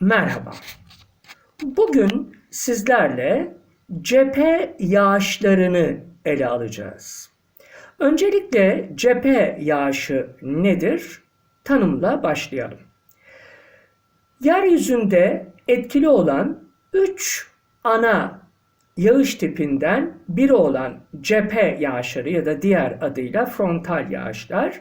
Merhaba. Bugün sizlerle cephe yağışlarını ele alacağız. Öncelikle cephe yağışı nedir? Tanımla başlayalım. Yeryüzünde etkili olan 3 ana yağış tipinden biri olan cephe yağışları ya da diğer adıyla frontal yağışlar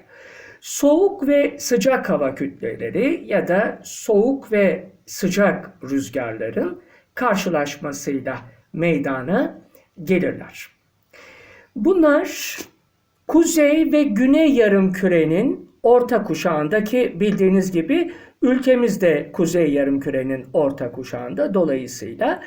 soğuk ve sıcak hava kütleleri ya da soğuk ve sıcak rüzgarların karşılaşmasıyla meydana gelirler. Bunlar kuzey ve güney yarımkürenin orta kuşağındaki bildiğiniz gibi ülkemizde kuzey yarımkürenin orta kuşağında dolayısıyla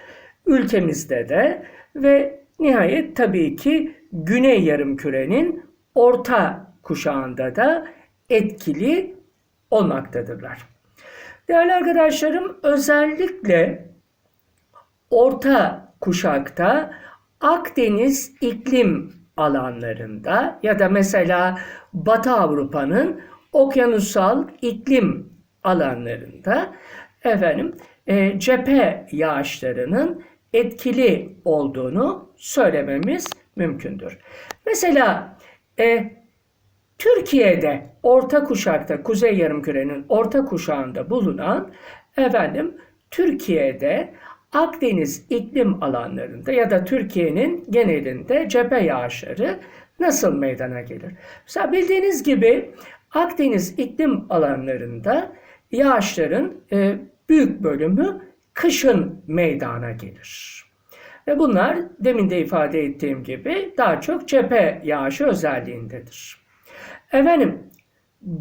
ülkemizde de ve nihayet tabii ki güney yarımkürenin orta kuşağında da etkili olmaktadırlar. Değerli arkadaşlarım özellikle orta kuşakta Akdeniz iklim alanlarında ya da mesela Batı Avrupa'nın okyanusal iklim alanlarında efendim e, cephe yağışlarının etkili olduğunu söylememiz mümkündür. Mesela e, Türkiye'de orta kuşakta Kuzey Yarımküre'nin orta kuşağında bulunan efendim Türkiye'de Akdeniz iklim alanlarında ya da Türkiye'nin genelinde cephe yağışları nasıl meydana gelir? Mesela bildiğiniz gibi Akdeniz iklim alanlarında yağışların e, büyük bölümü kışın meydana gelir. Ve bunlar demin de ifade ettiğim gibi daha çok cephe yağışı özelliğindedir. Efendim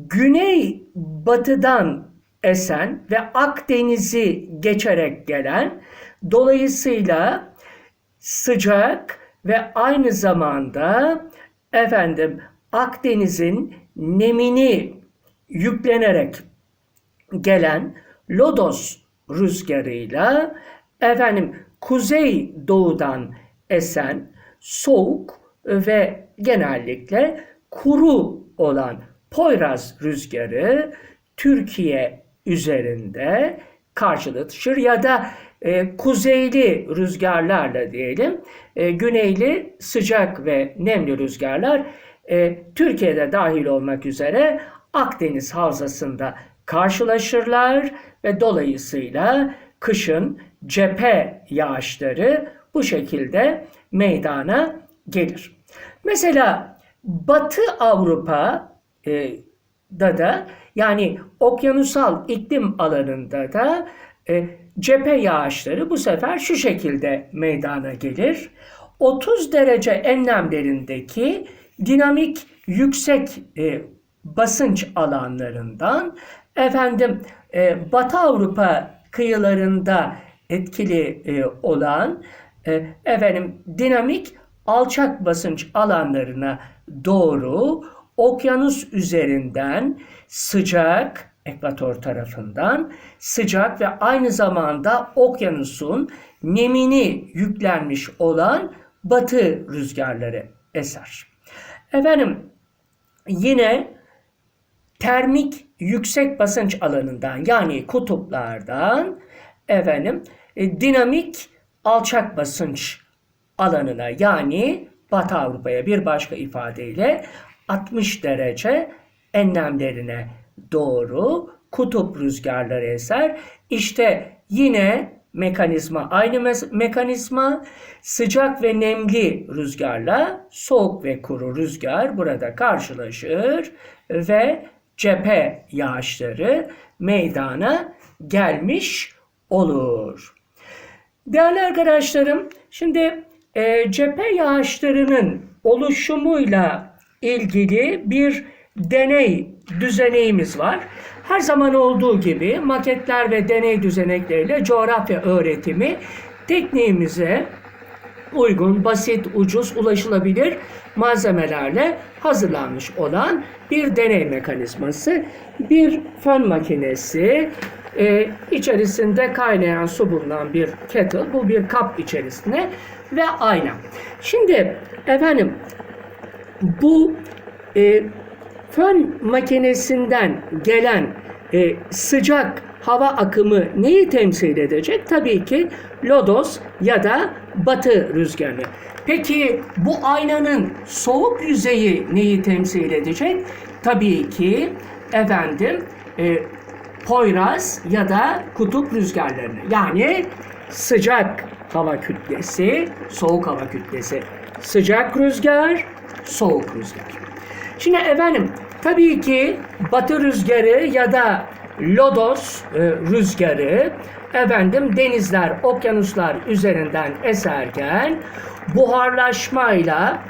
güney batıdan esen ve Akdeniz'i geçerek gelen dolayısıyla sıcak ve aynı zamanda efendim Akdeniz'in nemini yüklenerek gelen lodos rüzgarıyla efendim kuzey doğudan esen soğuk ve genellikle kuru olan Poyraz rüzgarı Türkiye üzerinde karşılaşır ya da e, kuzeyli rüzgarlarla diyelim, e, güneyli sıcak ve nemli rüzgarlar e, Türkiye'de dahil olmak üzere Akdeniz havzasında karşılaşırlar ve dolayısıyla kışın cephe yağışları bu şekilde meydana gelir. Mesela Batı Avrupa e, da yani okyanusal iklim alanında da e, cephe yağışları bu sefer şu şekilde meydana gelir. 30 derece enlemlerindeki dinamik yüksek e, basınç alanlarından efendim e, Batı Avrupa kıyılarında etkili e, olan e, efendim dinamik alçak basınç alanlarına doğru okyanus üzerinden sıcak ekvator tarafından sıcak ve aynı zamanda okyanusun nemini yüklenmiş olan batı rüzgarları eser. Efendim yine termik yüksek basınç alanından yani kutuplardan efendim e, dinamik alçak basınç alanına yani Batı Avrupa'ya bir başka ifadeyle 60 derece enlemlerine doğru kutup rüzgarları eser. İşte yine mekanizma aynı me- mekanizma sıcak ve nemli rüzgarla soğuk ve kuru rüzgar burada karşılaşır ve cephe yağışları meydana gelmiş olur. Değerli arkadaşlarım, şimdi e, cephe yağışlarının oluşumuyla ilgili bir deney düzeneğimiz var. Her zaman olduğu gibi maketler ve deney düzenekleriyle coğrafya öğretimi tekniğimize uygun, basit, ucuz, ulaşılabilir malzemelerle hazırlanmış olan bir deney mekanizması. Bir fön makinesi, e, içerisinde kaynayan su bulunan bir kettle, bu bir kap içerisine ve ayna. Şimdi efendim bu e, fön makinesinden gelen e, sıcak hava akımı neyi temsil edecek? Tabii ki lodos ya da batı rüzgarı. Peki bu aynanın soğuk yüzeyi neyi temsil edecek? Tabii ki efendim e, Poyraz ya da kutup rüzgarlarını. Yani sıcak hava kütlesi, soğuk hava kütlesi. Sıcak rüzgar, soğuk rüzgar. Şimdi efendim tabii ki batı rüzgarı ya da lodos e, rüzgarı efendim denizler, okyanuslar üzerinden eserken buharlaşmayla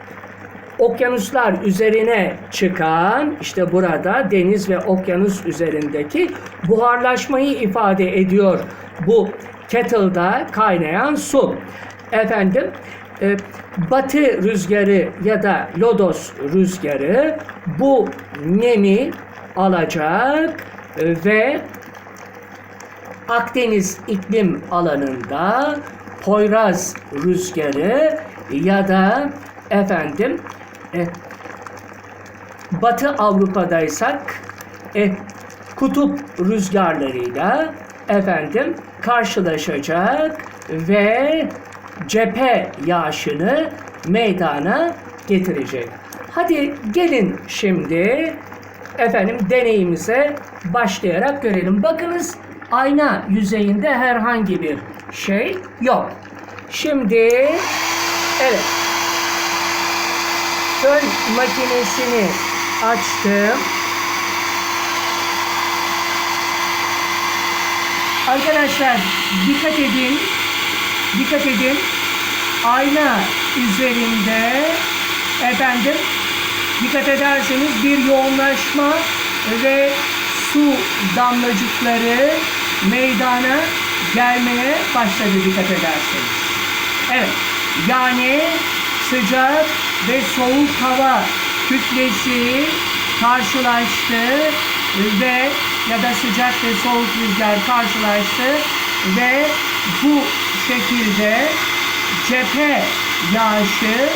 okyanuslar üzerine çıkan işte burada deniz ve okyanus üzerindeki buharlaşmayı ifade ediyor bu kettle'da kaynayan su. Efendim e, batı rüzgarı ya da lodos rüzgarı bu nemi alacak e, ve Akdeniz iklim alanında Poyraz rüzgarı ya da efendim e, Batı Avrupa'daysak e, kutup rüzgarlarıyla efendim karşılaşacak ve cephe yağışını meydana getirecek. Hadi gelin şimdi efendim deneyimize başlayarak görelim. Bakınız ayna yüzeyinde herhangi bir şey yok. Şimdi evet fön makinesini açtım. Arkadaşlar dikkat edin. Dikkat edin. Ayna üzerinde efendim dikkat ederseniz bir yoğunlaşma ve su damlacıkları meydana gelmeye başladı dikkat ederseniz. Evet. Yani sıcak ve soğuk hava kütlesi karşılaştı ve ya da sıcak ve soğuk rüzgar karşılaştı ve bu şekilde cephe yağışı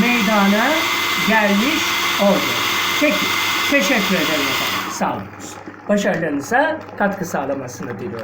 meydana gelmiş oldu. Peki, teşekkür ederim efendim. Sağ olun. Başarılarınıza katkı sağlamasını diliyorum.